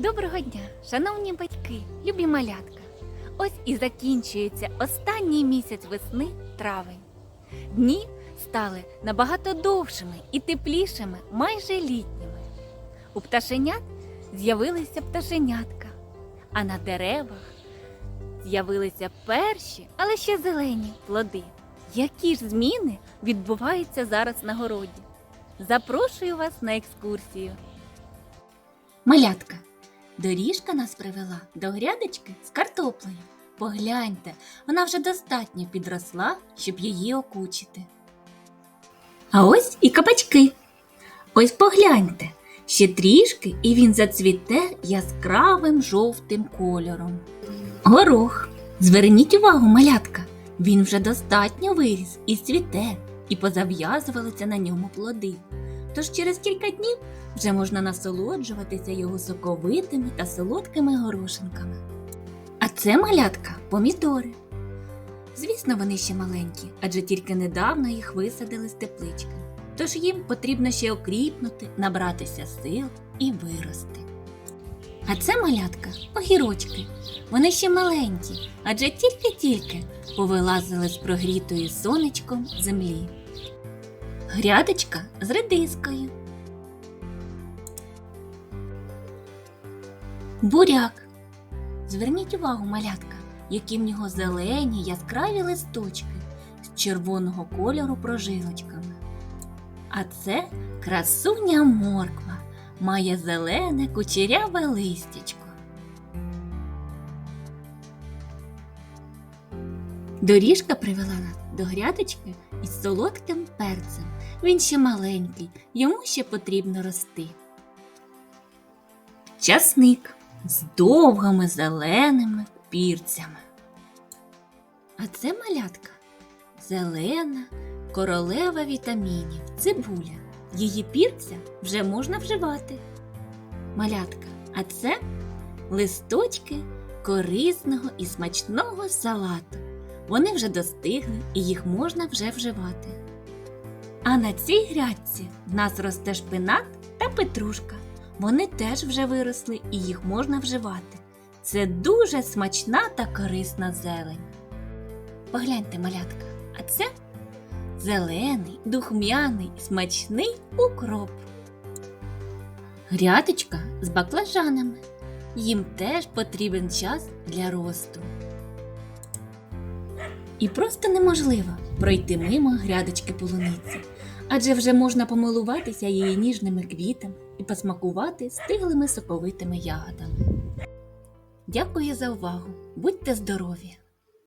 Доброго дня, шановні батьки, любі малятка. Ось і закінчується останній місяць весни травень. Дні стали набагато довшими і теплішими, майже літніми. У пташенят з'явилися пташенятка, а на деревах з'явилися перші, але ще зелені плоди. Які ж зміни відбуваються зараз на городі? Запрошую вас на екскурсію. Малятка, доріжка нас привела до грядочки з картоплею. Погляньте, вона вже достатньо підросла, щоб її окучити. А ось і кабачки. Ось погляньте, ще трішки і він зацвіте яскравим жовтим кольором. Горох. Зверніть увагу, малятка. Він вже достатньо виріс і цвіте, і позав'язувалися на ньому плоди. Тож через кілька днів вже можна насолоджуватися його соковитими та солодкими горошинками. А це малятка помідори. Звісно, вони ще маленькі, адже тільки недавно їх висадили з теплички. Тож їм потрібно ще окріпнути, набратися сил і вирости. А це малятка огірочки. Вони ще маленькі, адже тільки-тільки повилазили з прогрітої сонечком землі. Грядочка з редискою. Буряк. Зверніть увагу, малятка, які в нього зелені яскраві листочки з червоного кольору прожилочками. А це красуня морква, має зелене кучеряве листячко. Доріжка привела нас до грядочки із солодким перцем. Він ще маленький, йому ще потрібно рости. Часник з довгими зеленими пірцями. А це малятка зелена королева вітамінів, цибуля. Її пірця вже можна вживати. Малятка, а це листочки корисного і смачного салату. Вони вже достигли і їх можна вже вживати. А на цій грядці в нас росте шпинат та петрушка. Вони теж вже виросли і їх можна вживати. Це дуже смачна та корисна зелень. Погляньте, малятка, а це зелений, духмяний, смачний укроп. Грядочка з баклажанами. Їм теж потрібен час для росту. І просто неможливо пройти мимо грядочки полуниці, адже вже можна помилуватися її ніжними квітами і посмакувати стиглими соковитими ягодами. Дякую за увагу! Будьте здорові!